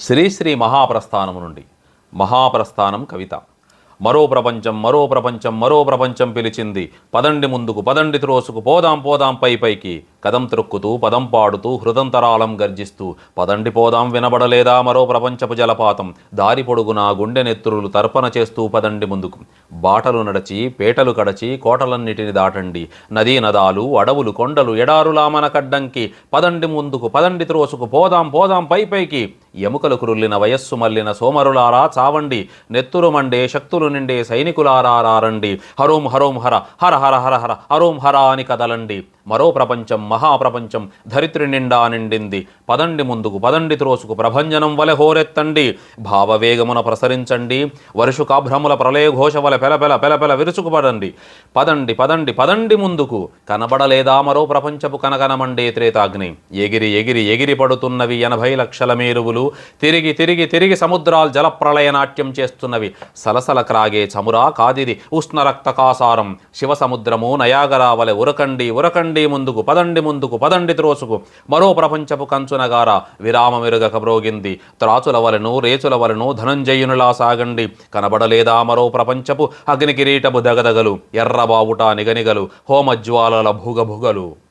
శ్రీశ్రీ మహాప్రస్థానము నుండి. మహాప్రస్థానం కవిత. మరో ప్రపంచం మరో ప్రపంచం మరో ప్రపంచం పిలిచింది. పదండి ముందుకు పదండి త్రోసుకు పోదాం పోదాం పై పైకి. కదం త్రొక్కుతూ పదం పాడుతూ హృదంతరాళం గర్జిస్తూ. పదండి పోదాం వినబడలేదా మరో ప్రపంచపు జలపాతం? దారి పొడుగునా గుండె నెత్తురులు తర్పణ చేస్తూ పదండి ముందుకు. బాటలు నడచి పేటలు కడచి కోటలన్నిటిని దాటండి. నదీ నదాలు అడవులు కొండలు ఎడారులా మన కడ్డంకి. పదండి ముందుకు పదండి త్రోసుకు పోదాం పోదాం పై పైకి. ఎముకలు కురుల్లిన వయస్సు మల్లిన సోమరులారా చావండి. నెత్తురు మండే శక్తులు నిండే సైనికులారా రారండి హరోం హరోం హర హర హర హర హర హరోం హర అని కదలండి. మరో ప్రపంచం మహాప్రపంచం ధరిత్రి నిండా నిండింది. పదండి ముందుకు పదండి త్రోసుకు ప్రభంజనం వలె హోరెత్తండి భావవేగమున ప్రసరించండి వర్షుకాభ్రముల ప్రళయఘోష వలె పెలపెల పెలపెల విరుచుకుపడండి. పదండి పదండి పదండి ముందుకు కనబడలేదా మరో ప్రపంచపు కనకనమండే త్రేతాగ్ని. ఎగిరి ఎగిరి ఎగిరి పడుతున్నవి ఎనభై లక్షల మేరువులు తిరిగి తిరిగి తిరిగి సముద్రాలు జలప్రళయ నాట్యం చేస్తున్నవి. సలసల క్రాగే చమురా కాదిది ఉష్ణ రక్త కాసారం శివ సముద్రము నయాగరా వలె ఉరకండి ఉరకండి ముందుకు పదండి ముందుకు పదండి త్రోసుకు. మరో ప్రపంచపు కంచు కంచునగార విరామమిరుగక బ్రోగింది త్రాచుల వలెను రేచుల వలను ధనంజయునులా సాగండి. కనబడలేదా మరో ప్రపంచపు అగ్ని కిరీటపు దగదగలు? ఎర్రబావుట నిగనిగలు హోమజ్వాలల భుగభుగలు.